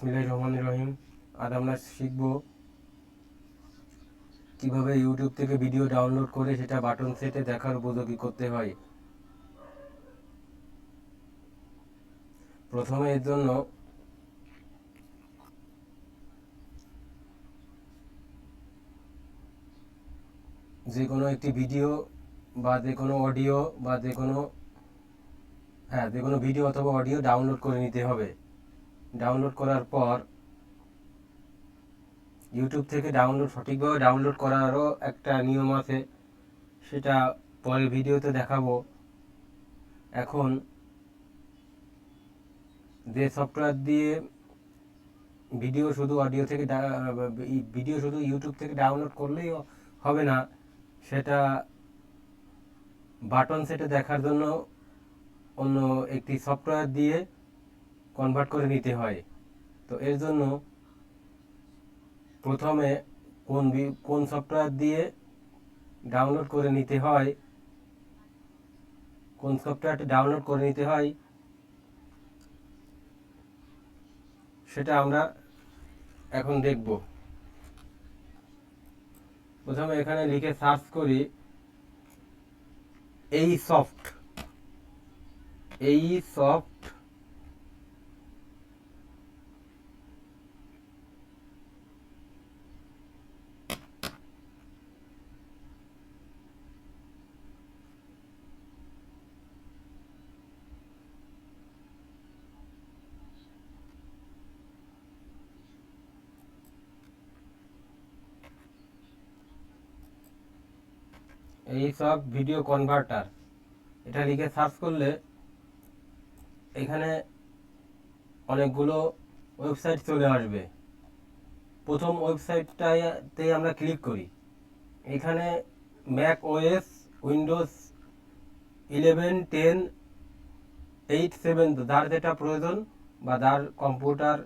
বিসমিল্লাহির রহমানির রহিম। আজ আমরা শিখব কীভাবে ইউটিউব থেকে ভিডিও ডাউনলোড করে সেটা বাটন সেটে দেখার উপযোগী করতে হয়। প্রথমে এর জন্য যে কোনো একটি ভিডিও বা যে কোনো অডিও বা যে কোনো হ্যাঁ যে কোনো ভিডিও অথবা অডিও ডাউনলোড করে নিতে হবে। ডাউনলোড করার পর ইউটিউব থেকে ডাউনলোড সঠিকভাবে ডাউনলোড করারও একটা নিয়ম আছে। সেটা পরের ভিডিওতে দেখাবো। এখন যে সফটওয়্যার দিয়ে ভিডিও শুধু অডিও থেকে ভিডিও শুধু ইউটিউব থেকে ডাউনলোড করলেই হবে না, সেটা বাটন সেটে দেখার জন্য অন্য একটি সফটওয়্যার দিয়ে কনভার্ট করে নিতে হয়। তো এর জন্য প্রথমে কোন কোন সফটওয়্যার দিয়ে ডাউনলোড করে নিতে হয়, কোন সফটওয়্যারটি ডাউনলোড করে নিতে হয়, সেটা আমরা এখন দেখব। প্রথমে এখানে লিখে সার্চ করি, এই সফট এই সফট এই সব ভিডিও কনভার্টার এটা লিখে সার্চ করলে এখানে অনেকগুলো ওয়েবসাইট চলে আসবে। প্রথম ওয়েবসাইটটাতে আমরা ক্লিক করি। এখানে Mac OS Windows eleven ten eight seven যার যেটা প্রয়োজন বা যার কম্পিউটার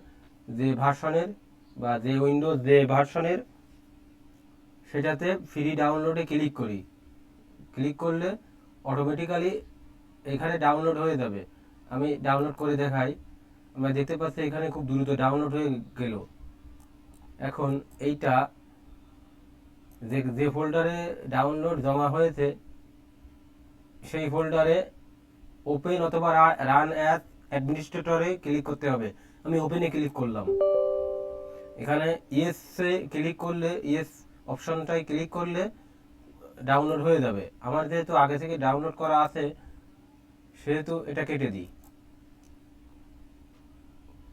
যে ভার্সনের বা যে উইন্ডোজ যে ভার্সনের সেটাতে ফ্রি ডাউনলোডে ক্লিক করি। ক্লিক করলে অটোমেটিক্যালি এখানে ডাউনলোড হয়ে যাবে। আমি ডাউনলোড করে দেখাই। আমরা দেখতে পাচ্ছি এখানে খুব দ্রুত ডাউনলোড হয়ে গেল। এখন এইটা যে যে ফোল্ডারে ডাউনলোড জমা হয়েছে, সেই ফোল্ডারে ওপেন অথবা রান অ্যাজ অ্যাডমিনিস্ট্রেটরে ক্লিক করতে হবে। আমি ওপেনে ক্লিক করলাম। এখানে ইয়েসে ক্লিক করলে ইয়েস অপশনটায় ক্লিক করলে ডাউনলোড হয়ে যাবে। আমার যেহেতু আগে থেকে ডাউনলোড করা আছে, সেহেতু এটা কেটে দিই।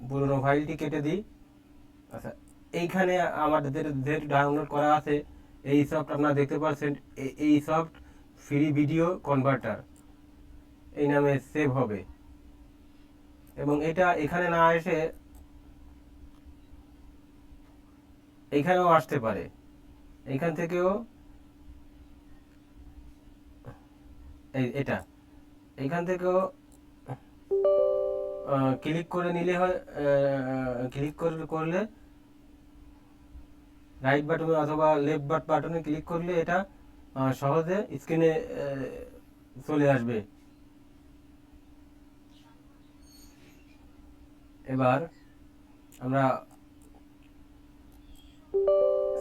পুরোনো ফাইলটি কেটে দিই। আচ্ছা এইখানে আমাদের যেহেতু ডাউনলোড করা আছে, এই সফট আপনারা দেখতে পাচ্ছেন এই সফট ফ্রি ভিডিও কনভার্টার এই নামে সেভ হবে। এবং এটা এখানে না এসে এইখানেও আসতে পারে। এইখান থেকেও এই, এটা। এইখান থেকেও ক্লিক করে নিলে হয় ক্লিক করলে রাইট বাটনে অথবা লেফট বাট বাটনে ক্লিক করলে এটা সহজে স্ক্রিনে চলে আসবে। এবার আমরা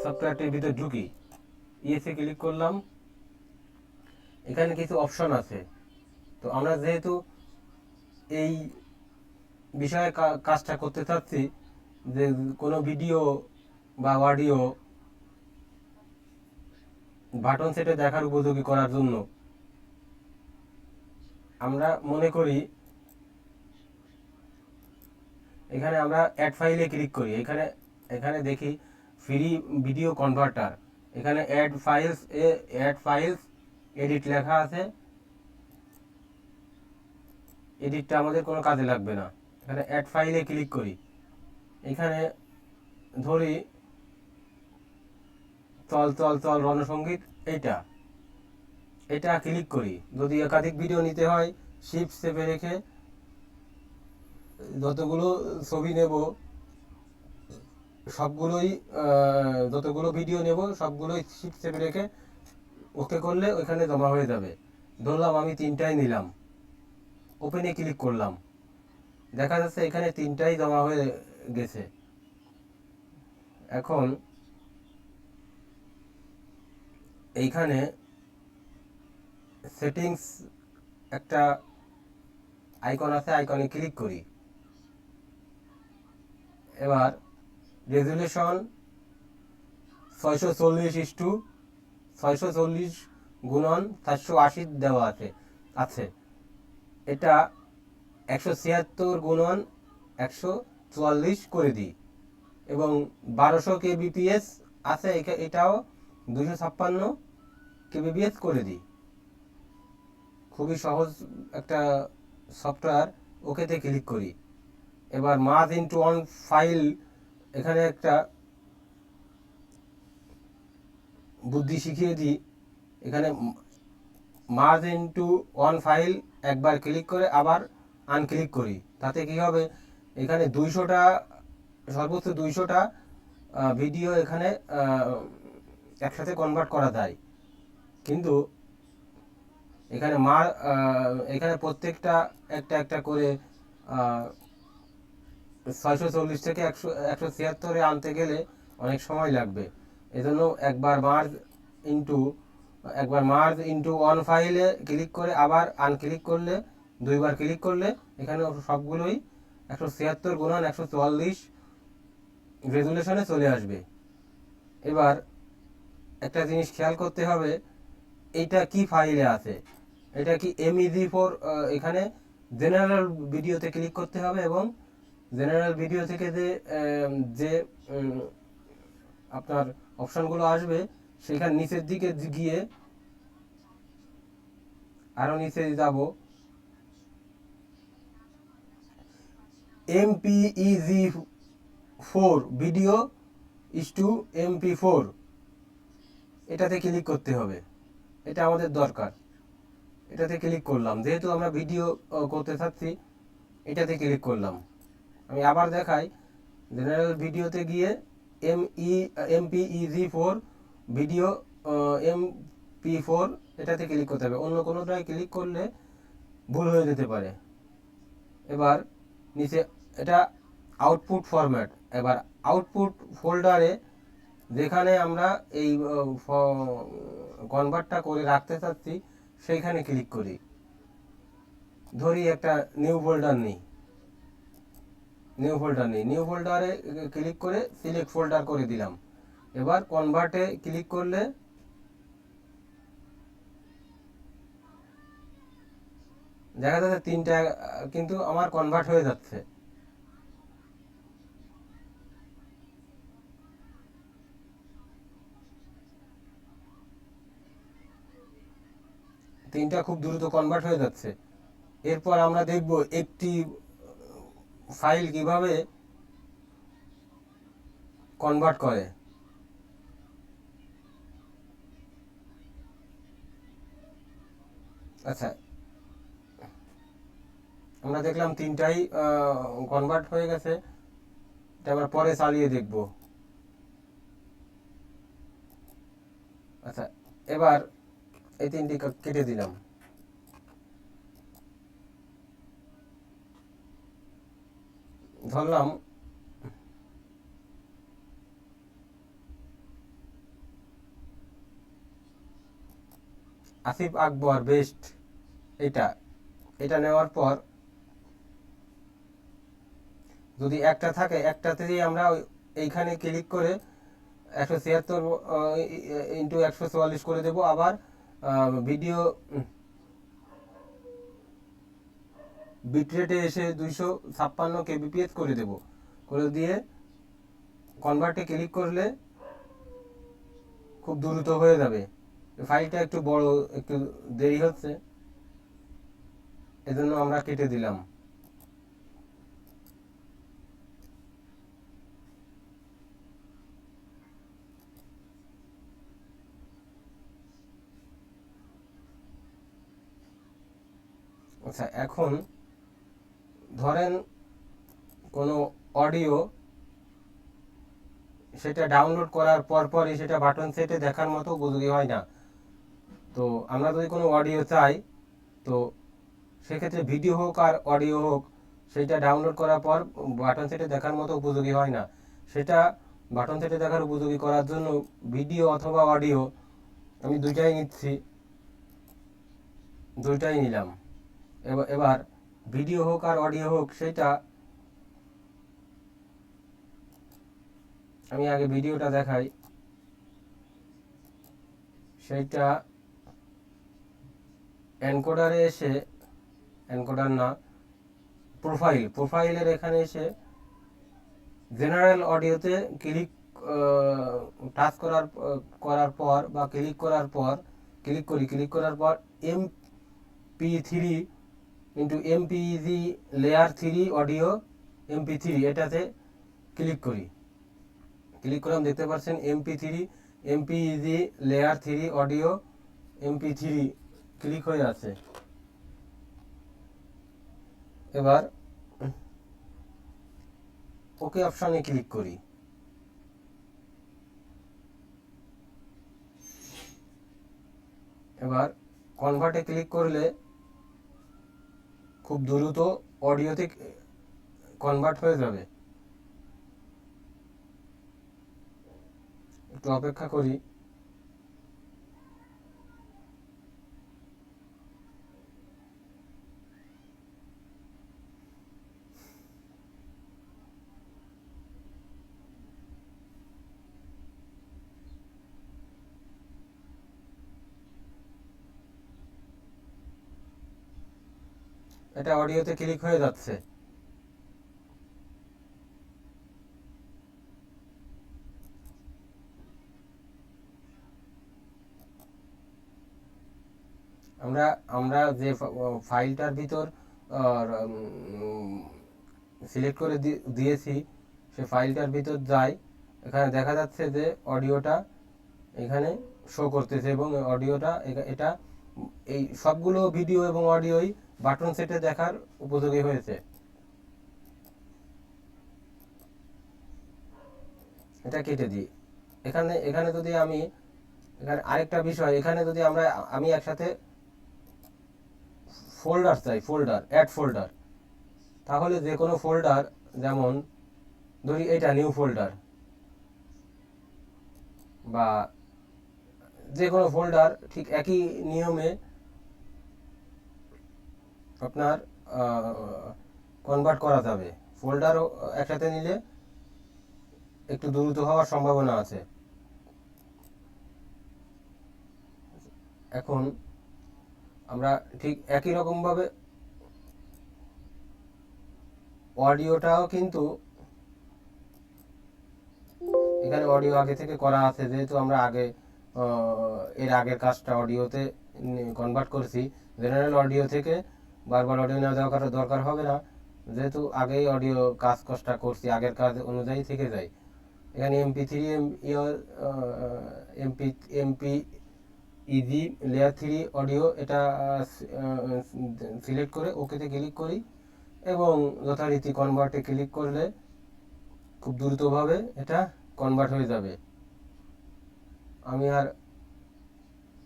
সফটওয়্যারটির ভিতর ঢুকি। ইএসএ ক্লিক করলাম। এখানে কিছু অপশন আছে। তো আমরা যেহেতু এই বিষয়ে কাজটা করতে চাচ্ছি, যে কোনো ভিডিও বা অডিও বাটন সেটে দেখার উপযোগী করার জন্য, আমরা মনে করি এখানে আমরা অ্যাড ফাইলে ক্লিক করি। এখানে এখানে দেখি ফ্রি ভিডিও কনভার্টার এখানে অ্যাড ফাইলস এ অ্যাড ফাইলস এডিট লেখা আছে। এডিটটা আমাদের কোনো কাজে লাগবে না। এখানে অ্যাড ফাইলে ক্লিক করি। এখানে ধরি চল চল চল রণসঙ্গীত এইটা এটা ক্লিক করি। যদি একাধিক ভিডিও নিতে হয় শিফট চেপে রেখে যতগুলো ছবি নেব, সবগুলোই যতগুলো ভিডিও নেব, সবগুলোই শিফট চেপে রেখে ওকে করলে ওইখানে জমা হয়ে যাবে। ধরলাম আমি তিনটাই নিলাম। ওপেনে ক্লিক করলাম। দেখা যাচ্ছে এখানে তিনটাই জমা হয়ে গেছে। এখন এইখানে সেটিংস একটা আইকন আছে আইকনে ক্লিক করি। এবার রেজুলেশন ছয়শো চল্লিশ ইস টু ছয়শো চল্লিশ গুণন চারশো আশি দেওয়া আছে আছে। এটা একশো ছিয়াত্তর গুণন একশো চুয়াল্লিশ করে দিই। এবং বারোশো কে বিপিএস আছে এটাও দুশো ছাপ্পান্ন কেবিপিএস করে দিই। খুবই সহজ একটা সফটওয়্যার, ওকেতে ক্লিক করি। এবার মার্জ ইনটু অন ফাইল, এখানে একটা বুদ্ধি শিখিয়ে দিই, এখানে মার্জ ইনটু ওয়ান ফাইল একবার ক্লিক করে আবার আনক্লিক করি। তাতে কি হবে? এখানে দুইশোটা, সর্বোচ্চ দুইশোটা ভিডিও এখানে একসাথে কনভার্ট করা যায়। কিন্তু এখানে মার এখানে প্রত্যেকটা একটা একটা করে ছয়শো চল্লিশ থেকে একশো একশো ছিয়াত্তরে আনতে গেলে অনেক সময় লাগবে। এজন্য একবার মার্জ ইনটু একবার মার্জ ইনটু ওয়ান ফাইলে ক্লিক করে আবার আনক্লিক করলে, দুইবার ক্লিক করলে এখানে সবগুলোই একশো ছিয়াত্তর গুণন একশো চুয়াল্লিশ রেজুলেশনে চলে আসবে। এবার একটা জিনিস খেয়াল করতে হবে এটা কি ফাইলে আছে? এটা কি এমইজি ফোর এখানে জেনারেল ভিডিওতে ক্লিক করতে হবে এবং জেনারেল ভিডিও থেকে যে যে আপনার অপশনগুলো আসবে, সেখানে নিচের দিকে গিয়ে আরও নিচে যাব। MPEG four video is to MP four এটাতে ক্লিক করতে হবে। এটা আমাদের দরকার। এটাতে ক্লিক করলাম। যেহেতু আমরা ভিডিও করতে চাচ্ছি এটাতে ক্লিক করলাম। আমি আবার দেখাই। জেনারেল ভিডিওতে গিয়ে M E MPEG four video M P four এটাতে ক্লিক করতে হবে। অন্য কোনোটায় ক্লিক করলে ভুল হয়ে যেতে পারে। এবার নিচে এটা আউটপুট ফরম্যাট এবার আউটপুট ফোল্ডারে যেখানে আমরা এই কনভার্টটা করে রাখতে চাচ্ছি, সেইখানে ক্লিক করি। ধরি একটা নিউ ফোল্ডার নেই। নিউ ফোল্ডার নেই। নিউ ফোল্ডারে ক্লিক করে সিলেক্ট ফোল্ডার করে দিলাম। এবার কনভার্টে ক্লিক করলে দেখা যাচ্ছে তিনটা, কিন্তু আমার কনভার্ট হয়ে যাচ্ছে। তিনটা খুব দ্রুত কনভার্ট হয়ে যাচ্ছে। এরপর আমরা দেখব একটি ফাইল কীভাবে কনভার্ট করে? আচ্ছা। আমরা দেখলাম তিনটাই কনভার্ট হয়ে গেছে। এটা আমরা পরে চালিয়ে দেখব। আচ্ছা এবার এই তিনটি কেটে দিলাম। ধরলাম। আসিফ আকবর বেস্ট এটা এটা নেওয়ার পর যদি একটা থাকে, একটাতেই আমরা এইখানে ক্লিক করে একশো ছিয়াত্তর ইন্টু একশো চুয়াল্লিশ করে দেবো। আবার ভিডিও বিটরেটে এসে দুইশো ছাপ্পান্ন কেবিপিএস করে দেব। করে দিয়ে কনভার্টে ক্লিক করলে খুব দ্রুত হয়ে যাবে। ফাইলটা একটু বড়, একটু দেরি হচ্ছে। এজন্য আমরা কেটে দিলাম। আচ্ছা এখন ধরেন কোনো অডিও সেটা ডাউনলোড করার পর পরই সেটা বাটন সেটে দেখার মতো উপযোগী হয় না। তো আমরা যদি কোনো অডিও চাই, তো সেক্ষেত্রে ভিডিও হোক আর অডিও হোক, সেটা ডাউনলোড করার পর বাটন সেটে দেখার মতো উপযোগী হয় না। সেটা বাটন সেটে দেখার উপযোগী করার জন্য ভিডিও অথবা অডিও আমি দুইটাই নিচ্ছি, দুইটাই নিলাম। এবার এবার ভিডিও হোক আর অডিও হোক, সেটা আমি আগে ভিডিওটা দেখাই। সেইটা এনকোডারে এসে, এনকোডার না, প্রোফাইল, প্রোফাইলের এখানে এসে জেনারেল অডিওতে ক্লিক টাচ করার করার পর বা ক্লিক করার পর, ক্লিক করি, ক্লিক করার পর M P three into MPG layer three audio MP three এটাতে ক্লিক করি। ক্লিক করলাম দেখতে পাচ্ছেন MP three MPG layer three audio MP three click হয়ে আছে। এবার ওকে অপশানে ক্লিক করি। এবার কনভার্টে ক্লিক করলে খুব দ্রুত অডিওতে কনভার্ট হয়ে যাবে। একটু অপেক্ষা করি। এটা অডিওতে ক্লিক হয়ে যাচ্ছে। আমরা আমরা যে ফাইলটার ভিতর সিলেক্ট করে দিয়েছি, সে ফাইলটার ভিতর যাই, এখানে দেখা যাচ্ছে যে অডিওটা এখানে শো করতেছে এবং অডিওটা এটা, এই সবগুলো ভিডিও এবং অডিওই বাটন সেটে দেখার উপযোগী হয়েছে। এটা কেটে দিই। এখানে এখানে যদি আমি, এখানে আরেকটা বিষয়, এখানে যদি আমরা, আমি একসাথে ফোল্ডার চাই, ফোল্ডার অ্যাড ফোল্ডার তাহলে যে কোনো ফোল্ডার, যেমন ধরি এটা নিউ ফোল্ডার বা যে কোনো ফোল্ডার ঠিক একই নিয়মে আপনার কনভার্ট করা যাবে। ফোল্ডার একসাথে নিলে একটু দ্রুত হওয়ার সম্ভাবনা আছে। এখন আমরা ঠিক একই রকমভাবে অডিওটাও কিন্তু এখানে অডিও আগে থেকে করা আছে, যেহেতু আমরা আগে এর আগের কাজটা অডিওতে কনভার্ট করছি। জেনারেল অডিও থেকে বারবার অডিও নেওয়া দরকার দরকার হবে না। যেহেতু আগেই অডিও কাজ কষ্টটা করছি, আগের কাজ অনুযায়ী থেকে যায়। এখানে MP three M MP MPEG layer three audio এটা সিলেক্ট করে ওকেতে ক্লিক করি এবং যথারীতি কনভার্টে ক্লিক করলে খুব দ্রুতভাবে এটা কনভার্ট হয়ে যাবে। আমি আর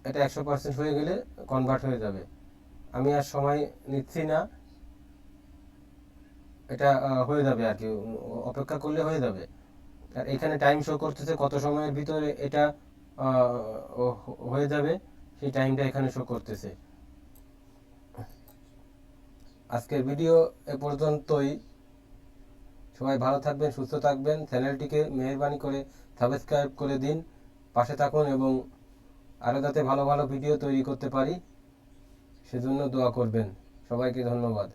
এটা একশো পার্সেন্ট হয়ে গেলে কনভার্ট হয়ে যাবে। আমি আর সময় নিচ্ছি না। এটা হয়ে যাবে আর কি। অপেক্ষা করলে হয়ে যাবে। আর এখানে টাইম শো করতেছে কত সময়ের ভিতরে এটা হয়ে যাবে। সেই টাইমটা এখানে শো করতেছে। আজকের ভিডিও এ পর্যন্তই। সবাই ভালো থাকবেন, সুস্থ থাকবেন। চ্যানেলটিকে মেহরবানি করে সাবস্ক্রাইব করে দিন। পাশে থাকুন এবং আরও যাতে ভালো ভালো ভিডিও তৈরি করতে পারি। সেজন্য দোয়া করবেন। সবাইকে ধন্যবাদ।